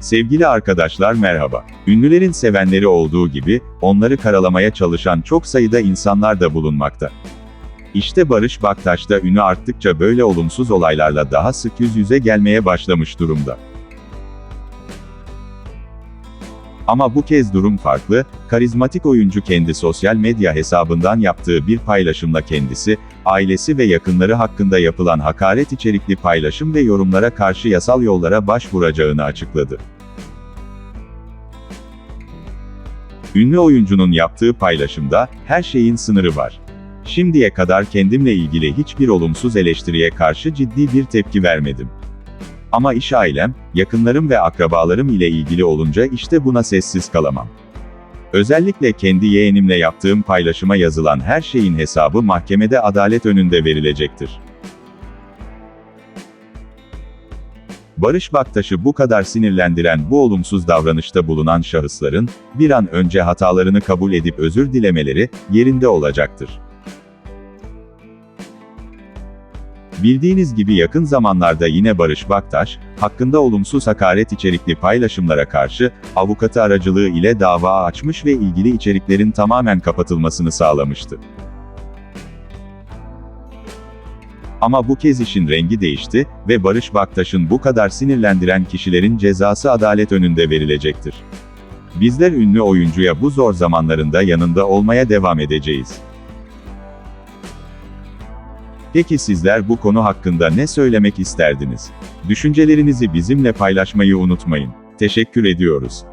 Sevgili arkadaşlar merhaba. Ünlülerin sevenleri olduğu gibi, onları karalamaya çalışan çok sayıda insanlar da bulunmakta. İşte Barış Baktaş da ünü arttıkça böyle olumsuz olaylarla daha sık yüz yüze gelmeye başlamış durumda. Ama bu kez durum farklı, karizmatik oyuncu kendi sosyal medya hesabından yaptığı bir paylaşımla kendisi, ailesi ve yakınları hakkında yapılan hakaret içerikli paylaşım ve yorumlara karşı yasal yollara başvuracağını açıkladı. Ünlü oyuncunun yaptığı paylaşımda, her şeyin sınırı var. Şimdiye kadar kendimle ilgili hiçbir olumsuz eleştiriye karşı ciddi bir tepki vermedim. Ama iş ailem, yakınlarım ve akrabalarım ile ilgili olunca işte buna sessiz kalamam. Özellikle kendi yeğenimle yaptığım paylaşıma yazılan her şeyin hesabı mahkemede adalet önünde verilecektir. Barış Baktaş'ı bu kadar sinirlendiren bu olumsuz davranışta bulunan şahısların, bir an önce hatalarını kabul edip özür dilemeleri, yerinde olacaktır. Bildiğiniz gibi yakın zamanlarda yine Barış Baktaş, hakkında olumsuz hakaret içerikli paylaşımlara karşı, avukatı aracılığı ile dava açmış ve ilgili içeriklerin tamamen kapatılmasını sağlamıştı. Ama bu kez işin rengi değişti ve Barış Baktaş'ın bu kadar sinirlendiren kişilerin cezası adalet önünde verilecektir. Bizler ünlü oyuncuya bu zor zamanlarında yanında olmaya devam edeceğiz. Peki sizler bu konu hakkında ne söylemek isterdiniz? Düşüncelerinizi bizimle paylaşmayı unutmayın. Teşekkür ediyoruz.